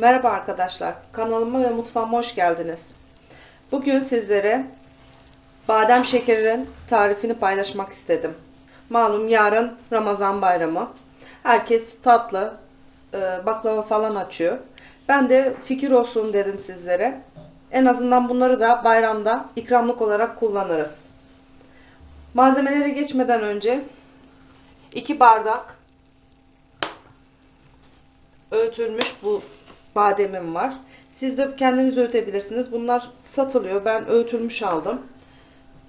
Merhaba arkadaşlar, kanalıma ve mutfağıma hoş geldiniz. Bugün sizlere badem şekerinin tarifini paylaşmak istedim. Malum yarın Ramazan bayramı. Herkes tatlı, e, baklava falan açıyor. Ben de fikir olsun dedim sizlere. En azından bunları da bayramda ikramlık olarak kullanırız. Malzemelere geçmeden önce 2 bardak öğütülmüş bu bademim var. Siz de kendiniz öğütebilirsiniz. Bunlar satılıyor. Ben öğütülmüş aldım.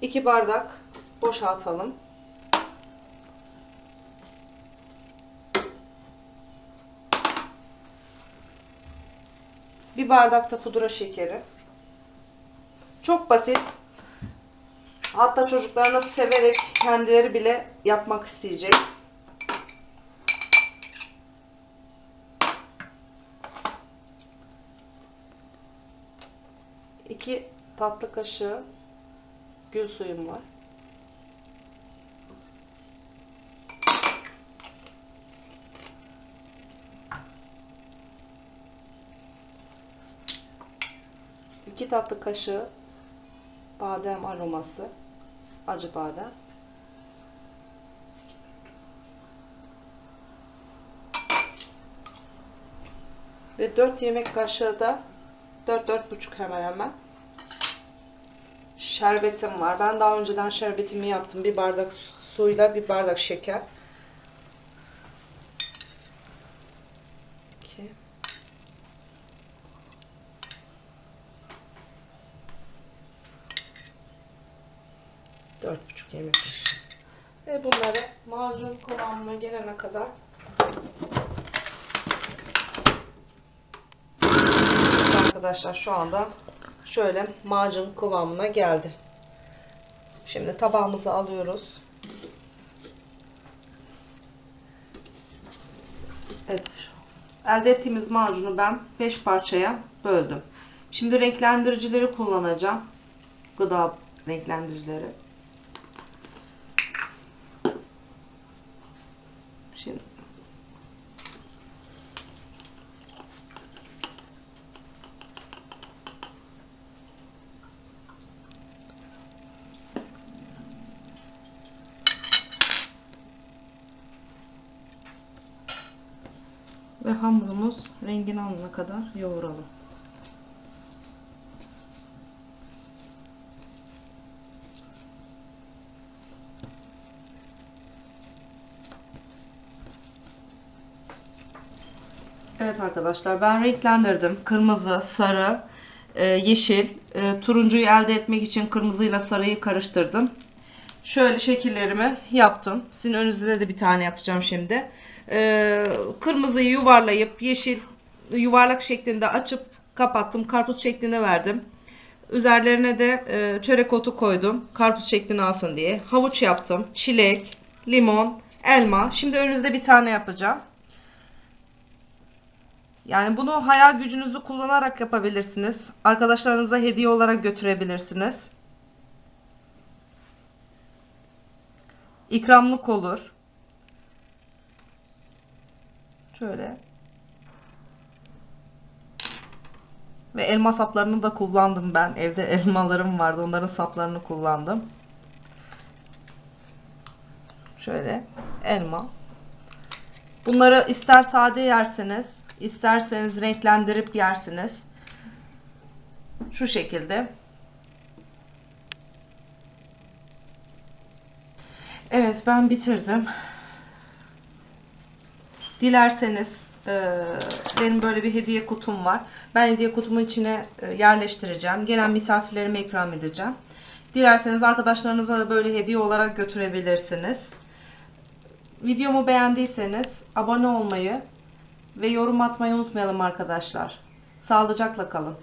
2 bardak boşaltalım. Bir bardak da pudra şekeri. Çok basit. Hatta çocuklarına severek kendileri bile yapmak isteyecek. 2 tatlı kaşığı gül suyum var. İki tatlı kaşığı badem aroması, acı badem. Ve 4 yemek kaşığı da 4-4,5 hemen hemen şerbetim var. Ben daha önceden şerbetimi yaptım. Bir bardak suyla bir bardak şeker. Dört buçuk yemek kaşığı. Ve bunları macun kıvamına gelene kadar arkadaşlar şu anda şöyle macun kıvamına geldi. Şimdi tabağımızı alıyoruz. Evet. Elde ettiğimiz macunu ben 5 parçaya böldüm. Şimdi renklendiricileri kullanacağım. Gıda renklendiricileri. Şimdi ve hamurumuz rengini alana kadar yoğuralım. Evet arkadaşlar ben renklendirdim. Kırmızı, sarı, e, yeşil, e, turuncuyu elde etmek için kırmızıyla sarıyı karıştırdım. Şöyle şekillerimi yaptım. Sizin önünüzde de bir tane yapacağım şimdi. Ee, kırmızıyı yuvarlayıp yeşil yuvarlak şeklinde açıp kapattım. Karpuz şeklinde verdim. Üzerlerine de e, çörek otu koydum. Karpuz şeklini alsın diye. Havuç yaptım. Çilek, limon, elma. Şimdi önünüzde bir tane yapacağım. Yani bunu hayal gücünüzü kullanarak yapabilirsiniz. Arkadaşlarınıza hediye olarak götürebilirsiniz. İkramlık olur. Şöyle. Ve elma saplarını da kullandım ben. Evde elmalarım vardı. Onların saplarını kullandım. Şöyle elma. Bunları ister sade yersiniz, isterseniz renklendirip yersiniz. Şu şekilde. Evet ben bitirdim. Dilerseniz e, benim böyle bir hediye kutum var. Ben hediye kutumun içine e, yerleştireceğim. Gelen misafirlerime ikram edeceğim. Dilerseniz arkadaşlarınıza da böyle hediye olarak götürebilirsiniz. Videomu beğendiyseniz abone olmayı ve yorum atmayı unutmayalım arkadaşlar. Sağlıcakla kalın.